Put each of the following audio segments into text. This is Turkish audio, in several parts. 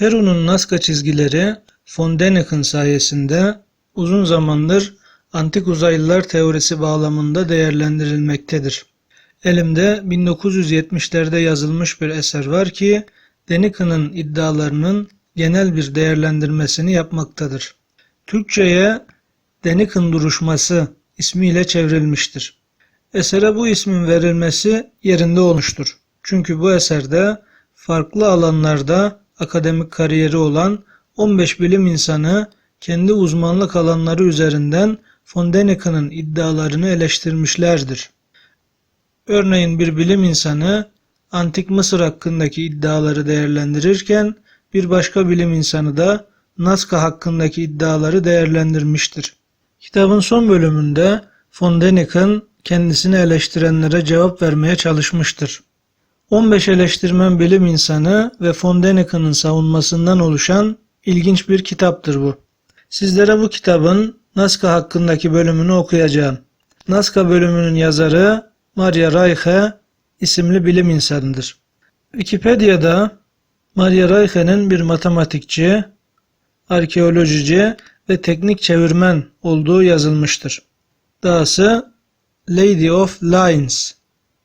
Peru'nun Nazca çizgileri von Däniken sayesinde uzun zamandır antik uzaylılar teorisi bağlamında değerlendirilmektedir. Elimde 1970'lerde yazılmış bir eser var ki Däniken'ın iddialarının genel bir değerlendirmesini yapmaktadır. Türkçe'ye Däniken duruşması ismiyle çevrilmiştir. Esere bu ismin verilmesi yerinde olmuştur. Çünkü bu eserde farklı alanlarda akademik kariyeri olan 15 bilim insanı kendi uzmanlık alanları üzerinden von Däniken'ın iddialarını eleştirmişlerdir. Örneğin bir bilim insanı antik Mısır hakkındaki iddiaları değerlendirirken bir başka bilim insanı da Nazca hakkındaki iddiaları değerlendirmiştir. Kitabın son bölümünde von Däniken kendisini eleştirenlere cevap vermeye çalışmıştır. 15 eleştirmen bilim insanı ve von Däniken'ın savunmasından oluşan ilginç bir kitaptır bu. Sizlere bu kitabın Nazca hakkındaki bölümünü okuyacağım. Nazca bölümünün yazarı Maria Reiche isimli bilim insanıdır. Wikipedia'da Maria Reiche'nin bir matematikçi, arkeolojici ve teknik çevirmen olduğu yazılmıştır. Dahası Lady of Lines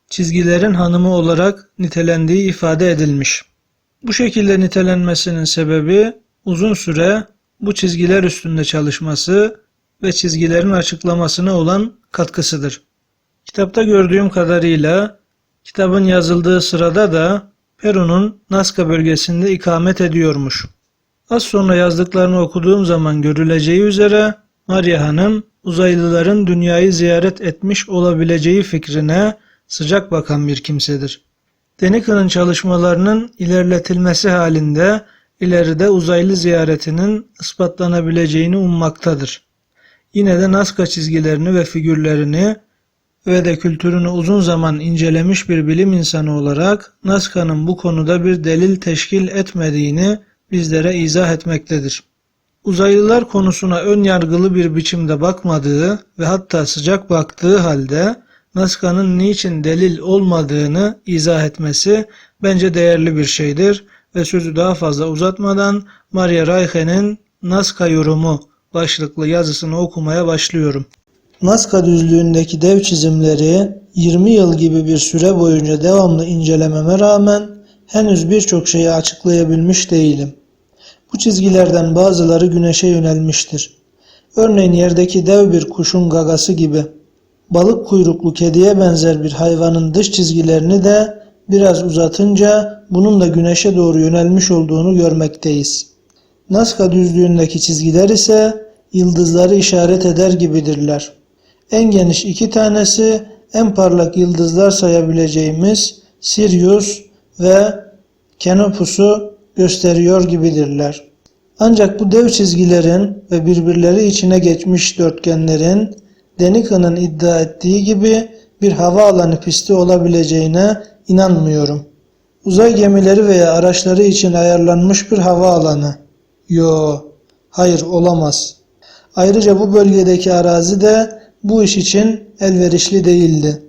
çizgilerin hanımı olarak nitelendiği ifade edilmiş. Bu şekilde nitelenmesinin sebebi uzun süre bu çizgiler üstünde çalışması ve çizgilerin açıklamasına olan katkısıdır. Kitapta gördüğüm kadarıyla kitabın yazıldığı sırada da Peru'nun Nazca bölgesinde ikamet ediyormuş. Az sonra yazdıklarını okuduğum zaman görüleceği üzere Maria Hanım uzaylıların dünyayı ziyaret etmiş olabileceği fikrine sıcak bakan bir kimsedir. Deniken'ın çalışmalarının ilerletilmesi halinde ileride uzaylı ziyaretinin ispatlanabileceğini ummaktadır. Yine de Nazca çizgilerini ve figürlerini ve de kültürünü uzun zaman incelemiş bir bilim insanı olarak Nazca'nın bu konuda bir delil teşkil etmediğini bizlere izah etmektedir. Uzaylılar konusuna ön yargılı bir biçimde bakmadığı ve hatta sıcak baktığı halde Nazca'nın niçin delil olmadığını izah etmesi bence değerli bir şeydir ve sözü daha fazla uzatmadan Maria Reiche'nin Nazca yorumu başlıklı yazısını okumaya başlıyorum. Nazca düzlüğündeki dev çizimleri 20 yıl gibi bir süre boyunca devamlı incelememe rağmen henüz birçok şeyi açıklayabilmiş değilim. Bu çizgilerden bazıları güneşe yönelmiştir. Örneğin yerdeki dev bir kuşun gagası gibi. Balık kuyruklu kediye benzer bir hayvanın dış çizgilerini de biraz uzatınca bunun da güneşe doğru yönelmiş olduğunu görmekteyiz. Nazca düzlüğündeki çizgiler ise yıldızları işaret eder gibidirler. En geniş iki tanesi en parlak yıldızlar sayabileceğimiz Sirius ve Canopus'u gösteriyor gibidirler. Ancak bu dev çizgilerin ve birbirleri içine geçmiş dörtgenlerin Deniken'ın iddia ettiği gibi bir havaalanı pisti olabileceğine inanmıyorum. Uzay gemileri veya araçları için ayarlanmış bir havaalanı. Yo, hayır olamaz. Ayrıca bu bölgedeki arazi de bu iş için elverişli değildi.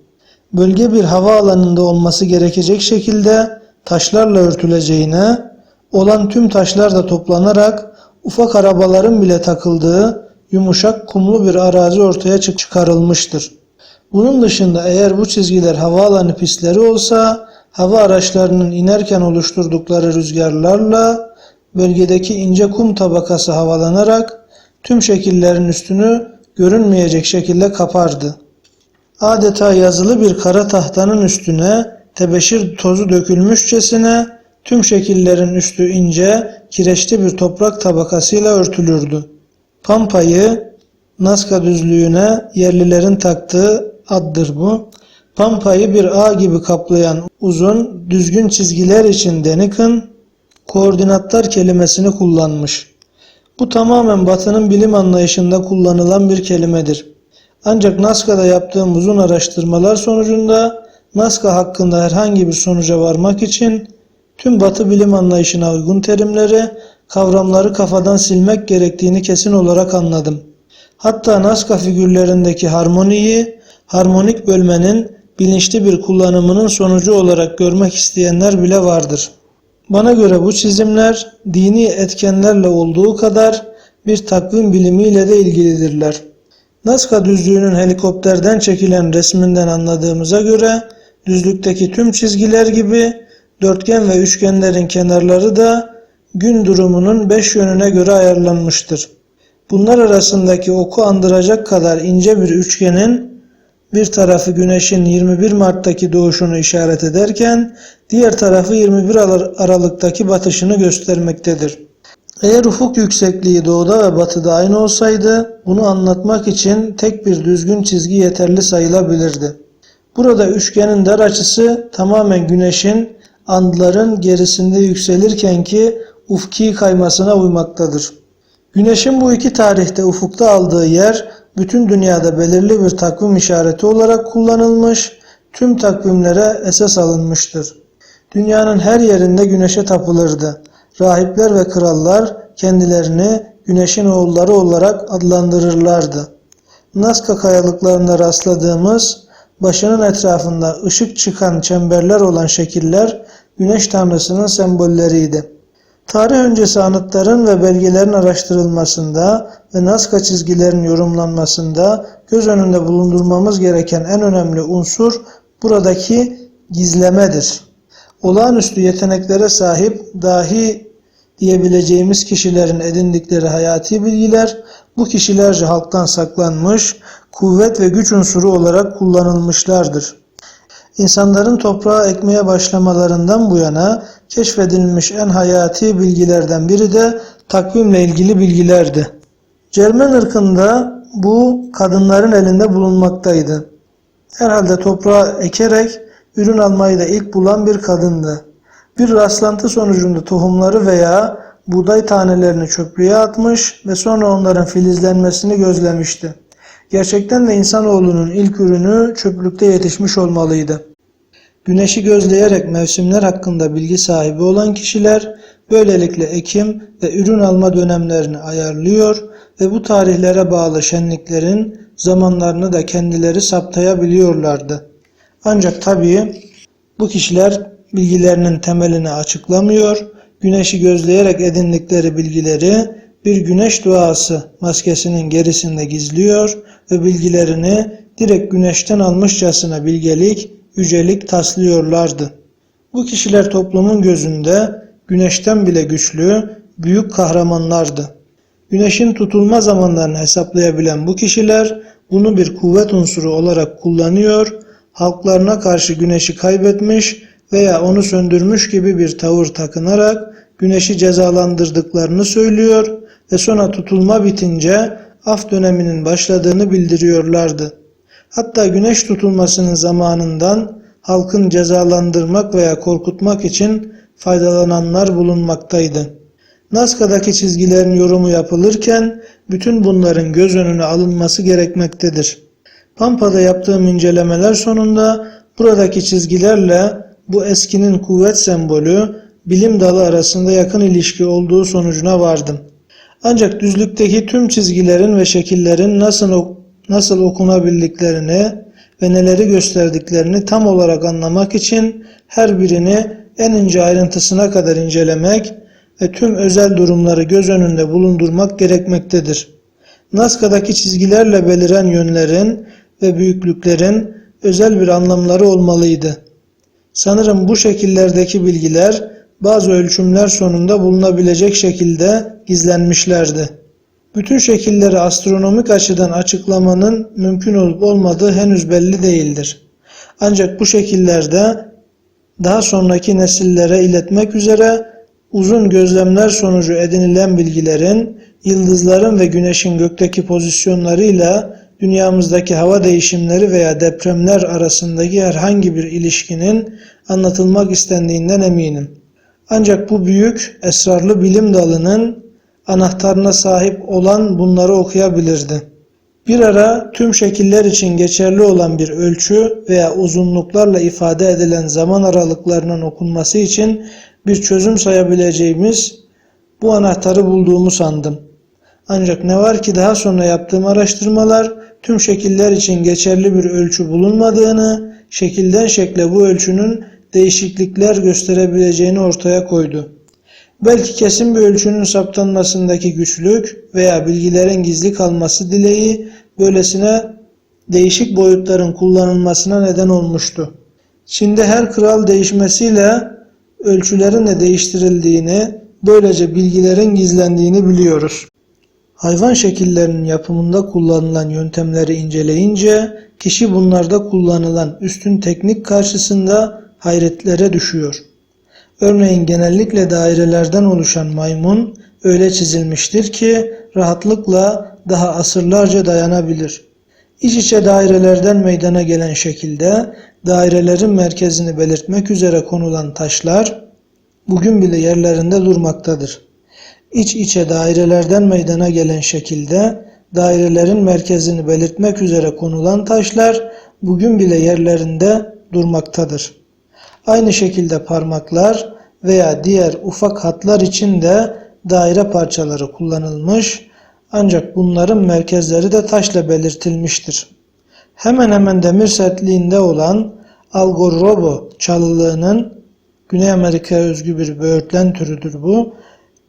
Bölge bir havaalanında olması gerekecek şekilde taşlarla örtüleceğine, olan tüm taşlar da toplanarak ufak arabaların bile takıldığı yumuşak kumlu bir arazi ortaya çıkarılmıştır. Bunun dışında eğer bu çizgiler havaalanı pistleri olsa hava araçlarının inerken oluşturdukları rüzgarlarla bölgedeki ince kum tabakası havalanarak tüm şekillerin üstünü görünmeyecek şekilde kapardı. Adeta yazılı bir kara tahtanın üstüne tebeşir tozu dökülmüşçesine tüm şekillerin üstü ince, kireçli bir toprak tabakasıyla örtülürdü. Pampayı Nazca düzlüğüne yerlilerin taktığı addır bu. Pampayı bir ağ gibi kaplayan uzun, düzgün çizgiler için Deniken, koordinatlar kelimesini kullanmış. Bu tamamen Batı'nın bilim anlayışında kullanılan bir kelimedir. Ancak Nazca'da yaptığım uzun araştırmalar sonucunda Nazca hakkında herhangi bir sonuca varmak için tüm Batı bilim anlayışına uygun terimleri, kavramları kafadan silmek gerektiğini kesin olarak anladım. Hatta Nazca figürlerindeki harmoniyi, harmonik bölmenin bilinçli bir kullanımının sonucu olarak görmek isteyenler bile vardır. Bana göre bu çizimler dini etkenlerle olduğu kadar bir takvim bilimiyle de ilgilidirler. Nazca düzlüğünün helikopterden çekilen resminden anladığımıza göre düzlükteki tüm çizgiler gibi dörtgen ve üçgenlerin kenarları da gün durumunun beş yönüne göre ayarlanmıştır. Bunlar arasındaki oku andıracak kadar ince bir üçgenin bir tarafı güneşin 21 Mart'taki doğuşunu işaret ederken diğer tarafı 21 Aralık'taki batışını göstermektedir. Eğer ufuk yüksekliği doğuda ve batıda aynı olsaydı bunu anlatmak için tek bir düzgün çizgi yeterli sayılabilirdi. Burada üçgenin dar açısı tamamen güneşin andların gerisinde yükselirken ki ufki kaymasına uymaktadır. Güneşin bu iki tarihte ufukta aldığı yer bütün dünyada belirli bir takvim işareti olarak kullanılmış, tüm takvimlere esas alınmıştır. Dünyanın her yerinde güneşe tapılırdı. Rahipler ve krallar kendilerini güneşin oğulları olarak adlandırırlardı. Nazca kayalıklarında rastladığımız başının etrafında ışık çıkan çemberler olan şekiller güneş tanrısının sembolleriydi. Tarih öncesi anıtların ve belgelerin araştırılmasında ve Nazca çizgilerin yorumlanmasında göz önünde bulundurmamız gereken en önemli unsur buradaki gizlemedir. Olağanüstü yeteneklere sahip dahi diyebileceğimiz kişilerin edindikleri hayati bilgiler bu kişilerce halktan saklanmış, kuvvet ve güç unsuru olarak kullanılmışlardır. İnsanların toprağa ekmeye başlamalarından bu yana keşfedilmiş en hayati bilgilerden biri de takvimle ilgili bilgilerdi. Cermen ırkında bu kadınların elinde bulunmaktaydı. Herhalde toprağa ekerek ürün almayı da ilk bulan bir kadındı. Bir rastlantı sonucunda tohumları veya buğday tanelerini çöplüğe atmış ve sonra onların filizlenmesini gözlemişti. Gerçekten de insanoğlunun ilk ürünü çöplükte yetişmiş olmalıydı. Güneşi gözleyerek mevsimler hakkında bilgi sahibi olan kişiler böylelikle ekim ve ürün alma dönemlerini ayarlıyor ve bu tarihlere bağlı şenliklerin zamanlarını da kendileri saptayabiliyorlardı. Ancak tabii bu kişiler bilgilerinin temelini açıklamıyor, güneşi gözleyerek edindikleri bilgileri bir güneş duası maskesinin gerisinde gizliyor ve bilgilerini direkt güneşten almışçasına bilgelik, yücelik taslıyorlardı. Bu kişiler toplumun gözünde güneşten bile güçlü, büyük kahramanlardı. Güneşin tutulma zamanlarını hesaplayabilen bu kişiler bunu bir kuvvet unsuru olarak kullanıyor, halklarına karşı güneşi kaybetmiş veya onu söndürmüş gibi bir tavır takınarak güneşi cezalandırdıklarını söylüyor ve sonra tutulma bitince af döneminin başladığını bildiriyorlardı. Hatta güneş tutulmasının zamanından halkın cezalandırmak veya korkutmak için faydalananlar bulunmaktaydı. Nazca'daki çizgilerin yorumu yapılırken bütün bunların göz önüne alınması gerekmektedir. Pampa'da yaptığım incelemeler sonunda buradaki çizgilerle bu eskinin kuvvet sembolü bilim dalı arasında yakın ilişki olduğu sonucuna vardım. Ancak düzlükteki tüm çizgilerin ve şekillerin nasıl, nasıl okunabildiklerini ve neleri gösterdiklerini tam olarak anlamak için her birini en ince ayrıntısına kadar incelemek ve tüm özel durumları göz önünde bulundurmak gerekmektedir. Nazca'daki çizgilerle beliren yönlerin ve büyüklüklerin özel bir anlamları olmalıydı. Sanırım bu şekillerdeki bilgiler bazı ölçümler sonunda bulunabilecek şekilde gizlenmişlerdi. Bütün şekilleri astronomik açıdan açıklamanın mümkün olup olmadığı henüz belli değildir. Ancak bu şekillerde daha sonraki nesillere iletmek üzere uzun gözlemler sonucu edinilen bilgilerin yıldızların ve güneşin gökteki pozisyonlarıyla dünyamızdaki hava değişimleri veya depremler arasındaki herhangi bir ilişkinin anlatılmak istendiğinden eminim. Ancak bu büyük, esrarlı bilim dalının anahtarına sahip olan bunları okuyabilirdi. Bir ara tüm şekiller için geçerli olan bir ölçü veya uzunluklarla ifade edilen zaman aralıklarının okunması için bir çözüm sayabileceğimiz bu anahtarı bulduğumu sandım. Ancak ne var ki daha sonra yaptığım araştırmalar tüm şekiller için geçerli bir ölçü bulunmadığını, şekilden şekle bu ölçünün değişiklikler gösterebileceğini ortaya koydu. Belki kesin bir ölçünün saptanmasındaki güçlük veya bilgilerin gizli kalması dileği böylesine değişik boyutların kullanılmasına neden olmuştu. Çin'de her kral değişmesiyle ölçülerin de değiştirildiğini, böylece bilgilerin gizlendiğini biliyoruz. Hayvan şekillerinin yapımında kullanılan yöntemleri inceleyince kişi bunlarda kullanılan üstün teknik karşısında hayretlere düşüyor. Örneğin genellikle dairelerden oluşan maymun öyle çizilmiştir ki rahatlıkla daha asırlarca dayanabilir. İç içe dairelerden meydana gelen şekilde dairelerin merkezini belirtmek üzere konulan taşlar bugün bile yerlerinde durmaktadır. İç içe dairelerden meydana gelen şekilde dairelerin merkezini belirtmek üzere konulan taşlar bugün bile yerlerinde durmaktadır. Aynı şekilde parmaklar veya diğer ufak hatlar için de daire parçaları kullanılmış ancak bunların merkezleri de taşla belirtilmiştir. Hemen hemen demir sertliğinde olan Algorobo çalılığının Güney Amerika'ya özgü bir böğürtlen türüdür bu.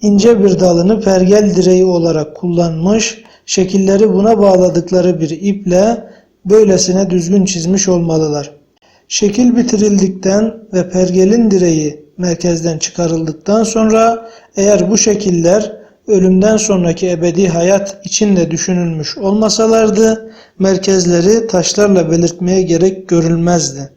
İnce bir dalını pergel direği olarak kullanmış, şekilleri buna bağladıkları bir iple böylesine düzgün çizmiş olmalılar. Şekil bitirildikten ve pergelin direği merkezden çıkarıldıktan sonra eğer bu şekiller ölümden sonraki ebedi hayat için de düşünülmüş olmasalardı merkezleri taşlarla belirtmeye gerek görülmezdi.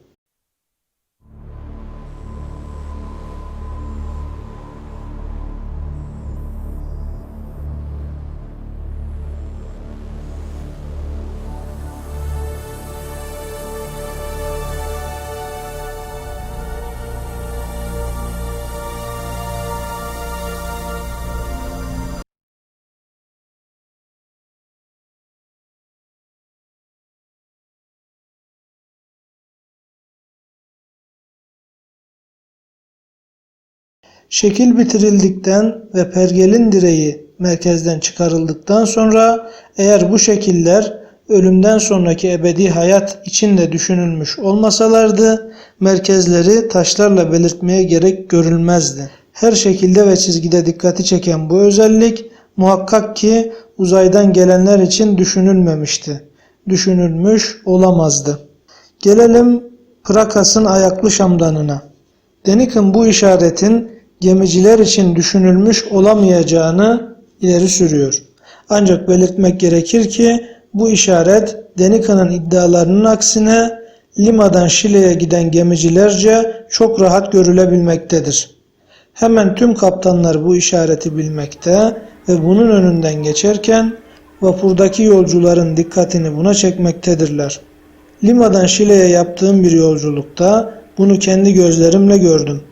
Şekil bitirildikten ve pergelin direği merkezden çıkarıldıktan sonra eğer bu şekiller ölümden sonraki ebedi hayat için de düşünülmüş olmasalardı merkezleri taşlarla belirtmeye gerek görülmezdi. Her şekilde ve çizgide dikkati çeken bu özellik muhakkak ki uzaydan gelenler için düşünülmemişti. Düşünülmüş olamazdı. Gelelim Prakas'ın ayaklı şamdanına. Denikin bu işaretin gemiciler için düşünülmüş olamayacağını ileri sürüyor. Ancak belirtmek gerekir ki bu işaret Denika'nın iddialarının aksine Lima'dan Şile'ye giden gemicilerce çok rahat görülebilmektedir. Hemen tüm kaptanlar bu işareti bilmekte ve bunun önünden geçerken vapurdaki yolcuların dikkatini buna çekmektedirler. Lima'dan Şile'ye yaptığım bir yolculukta bunu kendi gözlerimle gördüm.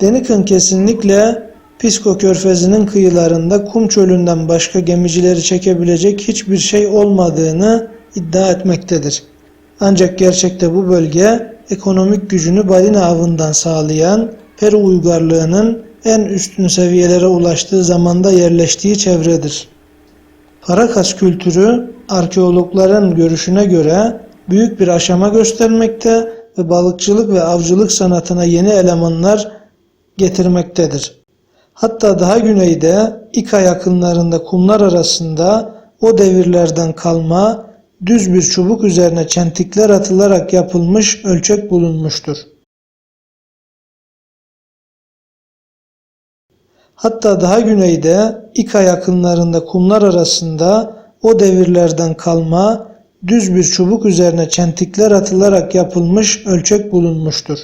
Denikin kesinlikle Pisko körfezinin kıyılarında kum çölünden başka gemicileri çekebilecek hiçbir şey olmadığını iddia etmektedir. Ancak gerçekte bu bölge ekonomik gücünü balina avından sağlayan Peru uygarlığının en üstün seviyelere ulaştığı zamanda yerleştiği çevredir. Paracas kültürü arkeologların görüşüne göre büyük bir aşama göstermekte ve balıkçılık ve avcılık sanatına yeni elemanlar getirmektedir. Hatta daha güneyde İka yakınlarında kumlar arasında o devirlerden kalma düz bir çubuk üzerine çentikler atılarak yapılmış ölçek bulunmuştur. Hatta daha güneyde İka yakınlarında kumlar arasında o devirlerden kalma düz bir çubuk üzerine çentikler atılarak yapılmış ölçek bulunmuştur.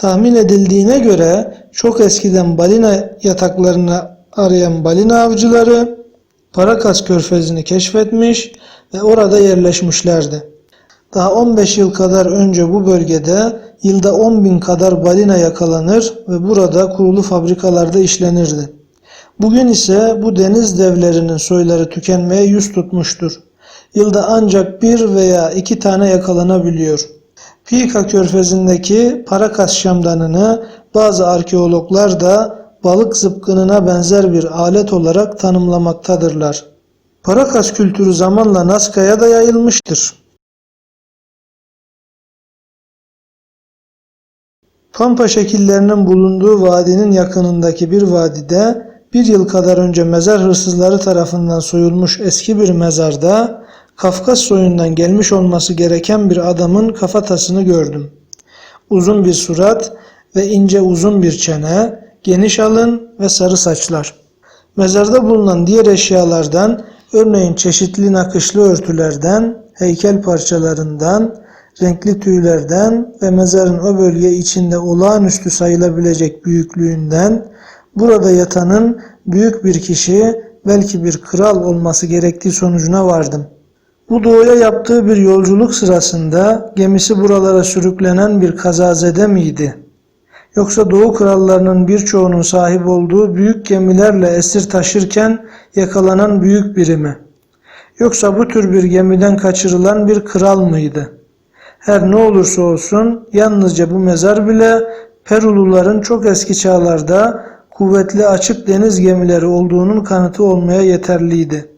Tahmin edildiğine göre çok eskiden balina yataklarını arayan balina avcıları Parakas körfezini keşfetmiş ve orada yerleşmişlerdi. Daha 15 yıl kadar önce bu bölgede yılda 10 bin kadar balina yakalanır ve burada kurulu fabrikalarda işlenirdi. Bugün ise bu deniz devlerinin soyları tükenmeye yüz tutmuştur. yılda ancak bir veya iki tane yakalanabiliyor. Pika körfezindeki Parakas şamdanını bazı arkeologlar da balık zıpkınına benzer bir alet olarak tanımlamaktadırlar. Parakas kültürü zamanla Nazca'ya da yayılmıştır. Pampa şekillerinin bulunduğu vadinin yakınındaki bir vadide bir yıl kadar önce mezar hırsızları tarafından soyulmuş eski bir mezarda Kafkas soyundan gelmiş olması gereken bir adamın kafatasını gördüm. Uzun bir surat ve ince uzun bir çene, geniş alın ve sarı saçlar. Mezarda bulunan diğer eşyalardan, örneğin çeşitli nakışlı örtülerden, heykel parçalarından, renkli tüylerden ve mezarın o bölge içinde olağanüstü sayılabilecek büyüklüğünden, burada yatanın büyük bir kişi, belki bir kral olması gerektiği sonucuna vardım. Bu doğuya yaptığı bir yolculuk sırasında gemisi buralara sürüklenen bir kazazede miydi? Yoksa Doğu krallarının birçoğunun sahip olduğu büyük gemilerle esir taşırken yakalanan büyük biri mi? Yoksa bu tür bir gemiden kaçırılan bir kral mıydı? Her ne olursa olsun yalnızca bu mezar bile Peruluların çok eski çağlarda kuvvetli açık deniz gemileri olduğunun kanıtı olmaya yeterliydi.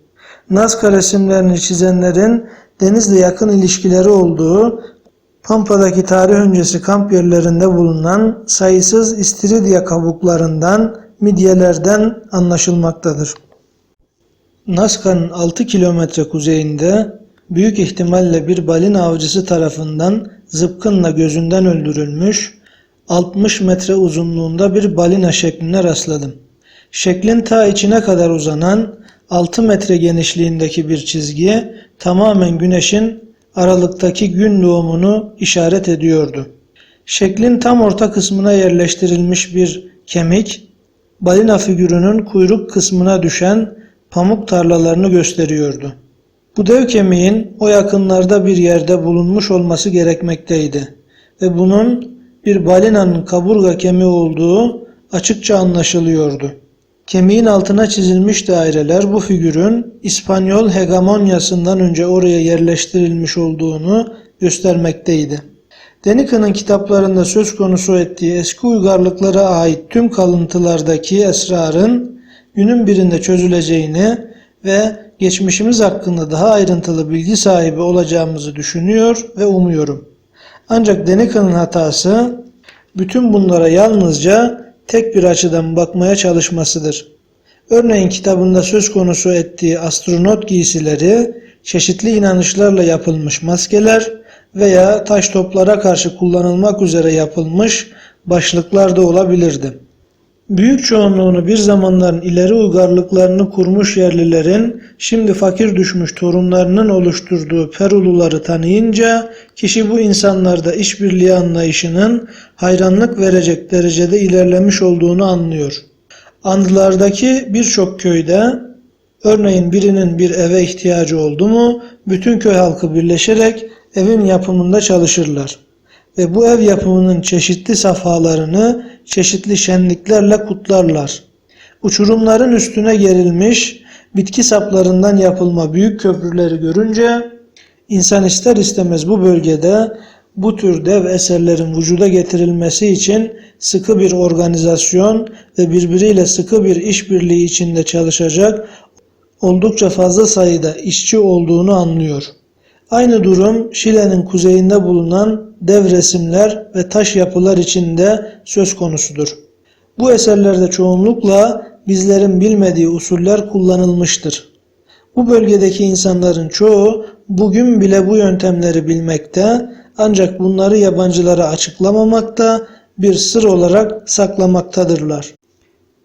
Nazca resimlerini çizenlerin denizle yakın ilişkileri olduğu Pampa'daki tarih öncesi kamp yerlerinde bulunan sayısız istiridye kabuklarından, midyelerden anlaşılmaktadır. Nazca'nın 6 kilometre kuzeyinde büyük ihtimalle bir balina avcısı tarafından zıpkınla gözünden öldürülmüş 60 metre uzunluğunda bir balina şekline rastladım. Şeklin ta içine kadar uzanan 6 metre genişliğindeki bir çizgi tamamen güneşin aralıktaki gün doğumunu işaret ediyordu. Şeklin tam orta kısmına yerleştirilmiş bir kemik, balina figürünün kuyruk kısmına düşen pamuk tarlalarını gösteriyordu. Bu dev kemiğin o yakınlarda bir yerde bulunmuş olması gerekmekteydi ve bunun bir balinanın kaburga kemiği olduğu açıkça anlaşılıyordu. Kemiğin altına çizilmiş daireler bu figürün İspanyol hegemonyasından önce oraya yerleştirilmiş olduğunu göstermekteydi. Denika'nın kitaplarında söz konusu ettiği eski uygarlıklara ait tüm kalıntılardaki esrarın günün birinde çözüleceğini ve geçmişimiz hakkında daha ayrıntılı bilgi sahibi olacağımızı düşünüyor ve umuyorum. Ancak Denika'nın hatası bütün bunlara yalnızca tek bir açıdan bakmaya çalışmasıdır. Örneğin kitabında söz konusu ettiği astronot giysileri çeşitli inanışlarla yapılmış maskeler veya taş toplara karşı kullanılmak üzere yapılmış başlıklar da olabilirdi. Büyük çoğunluğunu bir zamanların ileri uygarlıklarını kurmuş yerlilerin şimdi fakir düşmüş torunlarının oluşturduğu Peruluları tanıyınca kişi bu insanlarda işbirliği anlayışının hayranlık verecek derecede ilerlemiş olduğunu anlıyor. Andılardaki birçok köyde örneğin birinin bir eve ihtiyacı oldu mu bütün köy halkı birleşerek evin yapımında çalışırlar ve bu ev yapımının çeşitli safhalarını çeşitli şenliklerle kutlarlar. Uçurumların üstüne gerilmiş bitki saplarından yapılma büyük köprüleri görünce insan ister istemez bu bölgede bu tür dev eserlerin vücuda getirilmesi için sıkı bir organizasyon ve birbiriyle sıkı bir işbirliği içinde çalışacak oldukça fazla sayıda işçi olduğunu anlıyor. Aynı durum Şile'nin kuzeyinde bulunan dev resimler ve taş yapılar içinde söz konusudur. Bu eserlerde çoğunlukla bizlerin bilmediği usuller kullanılmıştır. Bu bölgedeki insanların çoğu bugün bile bu yöntemleri bilmekte ancak bunları yabancılara açıklamamakta bir sır olarak saklamaktadırlar.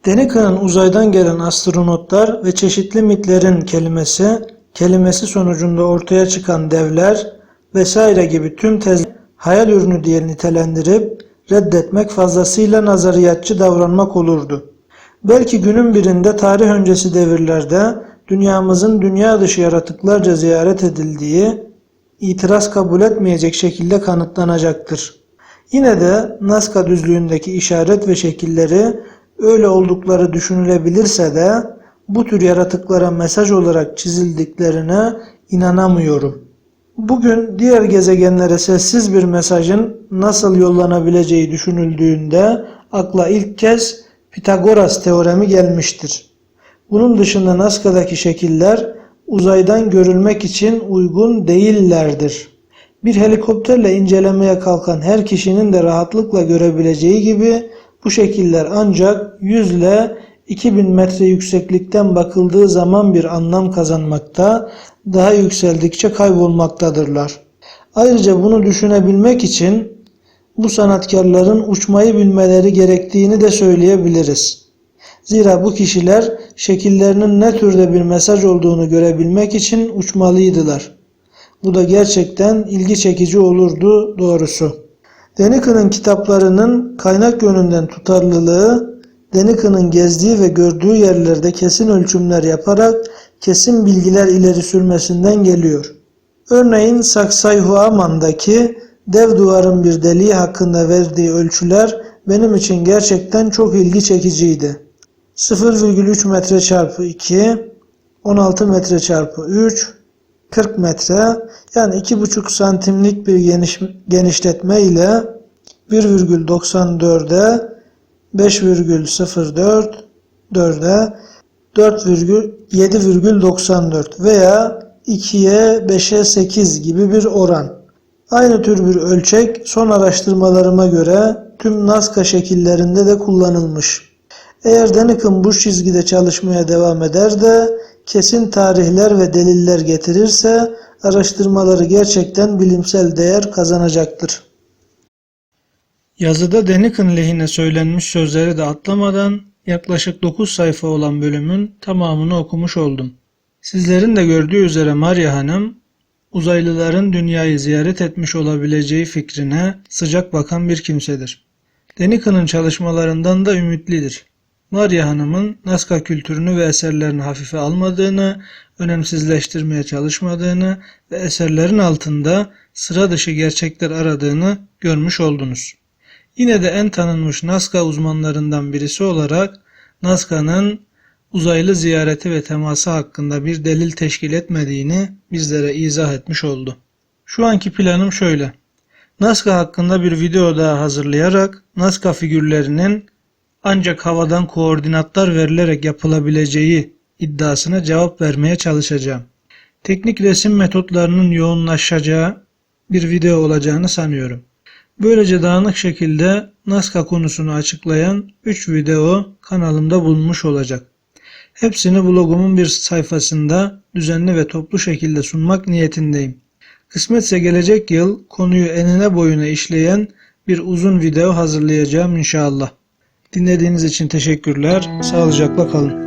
Denika'nın uzaydan gelen astronotlar ve çeşitli mitlerin kelimesi kelimesi sonucunda ortaya çıkan devler vesaire gibi tüm tez hayal ürünü diye nitelendirip reddetmek fazlasıyla nazariyatçı davranmak olurdu. Belki günün birinde tarih öncesi devirlerde dünyamızın dünya dışı yaratıklarca ziyaret edildiği itiraz kabul etmeyecek şekilde kanıtlanacaktır. Yine de Nazca düzlüğündeki işaret ve şekilleri öyle oldukları düşünülebilirse de bu tür yaratıklara mesaj olarak çizildiklerine İnanamıyorum. Bugün diğer gezegenlere sessiz bir mesajın nasıl yollanabileceği düşünüldüğünde akla ilk kez Pitagoras teoremi gelmiştir. Bunun dışında Nazca'daki şekiller uzaydan görülmek için uygun değillerdir. Bir helikopterle incelemeye kalkan her kişinin de rahatlıkla görebileceği gibi bu şekiller ancak 100 ile 2000 metre yükseklikten bakıldığı zaman bir anlam kazanmakta, daha yükseldikçe kaybolmaktadırlar. Ayrıca bunu düşünebilmek için bu sanatkarların uçmayı bilmeleri gerektiğini de söyleyebiliriz. Zira bu kişiler şekillerinin ne türde bir mesaj olduğunu görebilmek için uçmalıydılar. Bu da gerçekten ilgi çekici olurdu doğrusu. Deniken'in kitaplarının kaynak yönünden tutarlılığı, Deniken'in gezdiği ve gördüğü yerlerde kesin ölçümler yaparak kesin bilgiler ileri sürmesinden geliyor. Örneğin Saksayhuaman'daki dev duvarın bir deliği hakkında verdiği ölçüler benim için gerçekten çok ilgi çekiciydi. 0,3 metre çarpı 2, 16 metre çarpı 3, 40 metre yani 2,5 santimlik bir geniş, genişletme ile 1,94'e 5,04 4'e 4,7,94 veya 2'ye 5'e 8 gibi bir oran. Aynı tür bir ölçek son araştırmalarıma göre tüm Nazca şekillerinde de kullanılmış. Eğer Deniken bu çizgide çalışmaya devam eder de kesin tarihler ve deliller getirirse araştırmaları gerçekten bilimsel değer kazanacaktır. Yazıda Deniken lehine söylenmiş sözleri de atlamadan yaklaşık 9 sayfa olan bölümün tamamını okumuş oldum. Sizlerin de gördüğü üzere Maria Hanım uzaylıların dünyayı ziyaret etmiş olabileceği fikrine sıcak bakan bir kimsedir. Deniken'ın çalışmalarından da ümitlidir. Maria Hanım'ın Nazca kültürünü ve eserlerini hafife almadığını, önemsizleştirmeye çalışmadığını ve eserlerin altında sıra dışı gerçekler aradığını görmüş oldunuz. Yine de en tanınmış Nazca uzmanlarından birisi olarak Nazca'nın uzaylı ziyareti ve teması hakkında bir delil teşkil etmediğini bizlere izah etmiş oldu. Şu anki planım şöyle. Nazca hakkında bir video daha hazırlayarak Nazca figürlerinin ancak havadan koordinatlar verilerek yapılabileceği iddiasına cevap vermeye çalışacağım. Teknik resim metotlarının yoğunlaşacağı bir video olacağını sanıyorum. Böylece dağınık şekilde Nazca konusunu açıklayan 3 video kanalımda bulunmuş olacak. Hepsini blogumun bir sayfasında düzenli ve toplu şekilde sunmak niyetindeyim. Kısmetse gelecek yıl konuyu enine boyuna işleyen bir uzun video hazırlayacağım inşallah. Dinlediğiniz için teşekkürler. Sağlıcakla kalın.